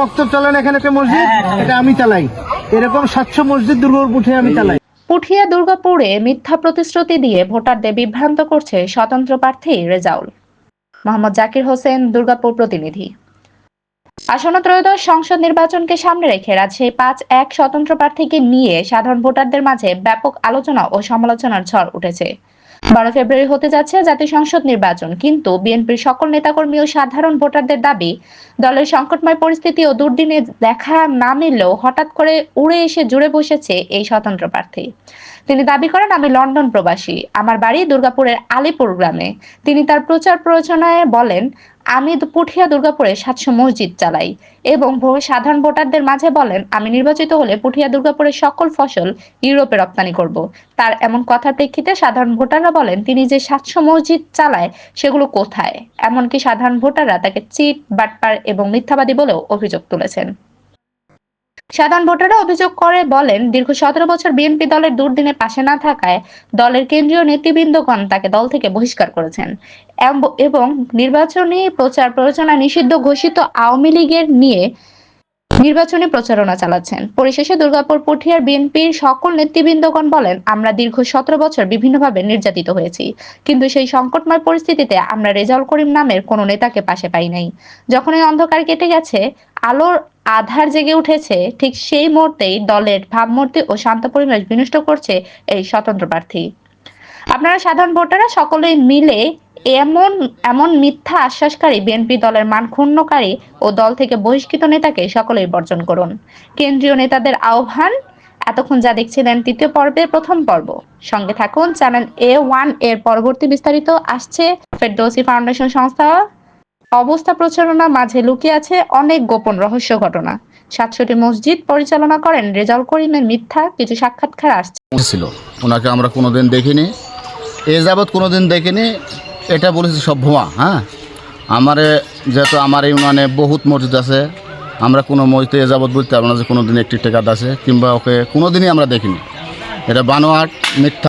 মক্তব চালান এখানে একটা মসজিদ এটা আমি চালাই। এরকম সাতশো মসজিদ দুর্গাপুর উঠে আমি চালাই। পুঠিয়া দুর্গাপুরে মিথ্যা প্রতিশ্রুতি দিয়ে ভোটারদের বিভ্রান্ত করছে স্বতন্ত্র প্রার্থী রেজাউল। মোহাম্মদ জাকির হোসেন দুর্গাপুর প্রতিনিধি। আসন্ন ত্রয়োদশ সংসদ নির্বাচনকে সামনে রেখে রাজশাহী পাঁচ এক স্বতন্ত্র প্রার্থীকে নিয়ে সাধারণ ভোটারদের মাঝে ব্যাপক আলোচনা ও সমালোচনার ঝড় উঠেছে। বারো ফেব্রুয়ারি হতে যাচ্ছে জাতীয় সংসদ নির্বাচন, কিন্তু বিএনপির সকল নেতাকর্মী ও সাধারণ ভোটারদের দাবি, দলের সংকটময় পরিস্থিতি ও দুর্দিনে দেখা না মিললেও হঠাৎ করে উড়ে এসে জুড়ে বসেছে এই স্বতন্ত্র প্রার্থী। তিনি দাবি করেন, আমি লন্ডন প্রবাসী। আমার বাড়ি দুর্গাপুরের আলিপুর গ্রামে। তিনি তার প্রচার প্রয়োজনায় বলেন আমি পুঠিয়া দুর্গাপুরে সাতশো মসজিদ চালাই এবং সাধারণ ভোটারদের মাঝে বলেন, আমি নির্বাচিত হলে পুঠিয়া দুর্গাপুরের সকল ফসল ইউরোপে রপ্তানি করব। তার এমন কথার প্রেক্ষিতে সাধারণ ভোটাররা বলেন, তিনি যে সাতশো মসজিদ চালায়, সেগুলো কোথায়? এমনকি সাধারণ ভোটাররা তাকে চিট, বাটপার এবং মিথ্যাবাদী বলেও অভিযোগ তুলেছেন। সাধারণ ভোটাররা অভিযোগ করে, বলেন, দীর্ঘ সতেরো বছর বিএনপি দলের দুর্দিনে পাশে না থাকায় দলের কেন্দ্রীয় নেতৃবৃন্দগণ তাকে দল থেকে বহিষ্কার করেছেন। এবং নির্বাচনী প্রচার প্ররোচনা নিষিদ্ধ ঘোষিত আওয়ামী লীগের নিয়ে নির্বাচনী প্রচারণা চালাচ্ছেন। পরিশেষে দুর্গাপুর, পুঠিয়ার বিএনপির সকল নেতৃবৃন্দগণ বলেন, আমরা দীর্ঘ সতেরো বছর বিভিন্নভাবে নির্যাতিত হয়েছি। কিন্তু সেই সংকটময় পরিস্থিতিতে আমরা রেজাউল করিম নামের কোনো নেতাকে পাশে পাই নাই। যখন এই অন্ধকার কেটে গেছে, আলোর আধার জেগে উঠেছে, ঠিক সেই মুহূর্তেই দলের ভাবমূর্তি ও শান্ত পরিবেশ বিনষ্ট করছে এই স্বতন্ত্র প্রার্থী। আপনারা সাধারণ ভোটাররা সকলে মিলে এমন এমন মিথ্যা আশ্বাসকারী বিএনপি দলের মান ক্ষুণ্ণকারী ও দল থেকে বহিষ্কৃত নেতাকে সকলেই বর্জন করুন। কেন্দ্রীয় নেতাদের আহ্বান, এতক্ষণ যা দেখছিলেন তৃতীয় পর্বের প্রথম পর্ব। সঙ্গে থাকুন, চ্যানেল এ ওয়ানের পরবর্তী বিস্তারিত আসছে, ফেরদৌসি ফাউন্ডেশন সংস্থা। অবস্থা প্রচারণা মাঝে লুকিয়ে আছে অনেক গোপন রহস্য ঘটনা। সাতশোটি মসজিদ পরিচালনা করেন রেজাউল করিমের মিথ্যা কিছু সাক্ষাৎকার আসছে। ছিল। ওনাকে আমরা কোনোদিন দেখিনি। এ যাবৎ কোনোদিন দেখিনি। এটা বলেছি সব ভুয়া হ্যাঁ? আমারে যেহেতু আমার মানে বহুত মসজিদ আছে, আমরা কোনো মসজিদে এ যাবৎ বলতে পারব না যে কোনো দিন একটি টেকাত আছে, কিংবা ওকে কোনো দিনই আমরা দেখিনি। এটা বানোয়াট মিথ্যা।